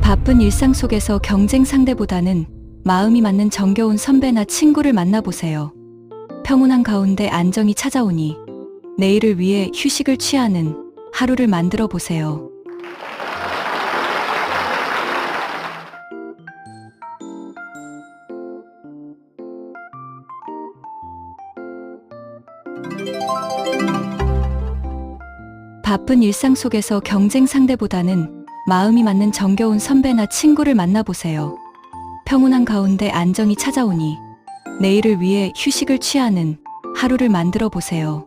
바쁜 일상 속에서 경쟁 상대보다는 마음이 맞는 정겨운 선배나 친구를 만나보세요. 평온한 가운데 안정이 찾아오니 내일을 위해 휴식을 취하는 하루를 만들어 보세요. 바쁜 일상 속에서 경쟁 상대보다는 마음이 맞는 정겨운 선배나 친구를 만나보세요. 평온한 가운데 안정이 찾아오니 내일을 위해 휴식을 취하는 하루를 만들어 보세요.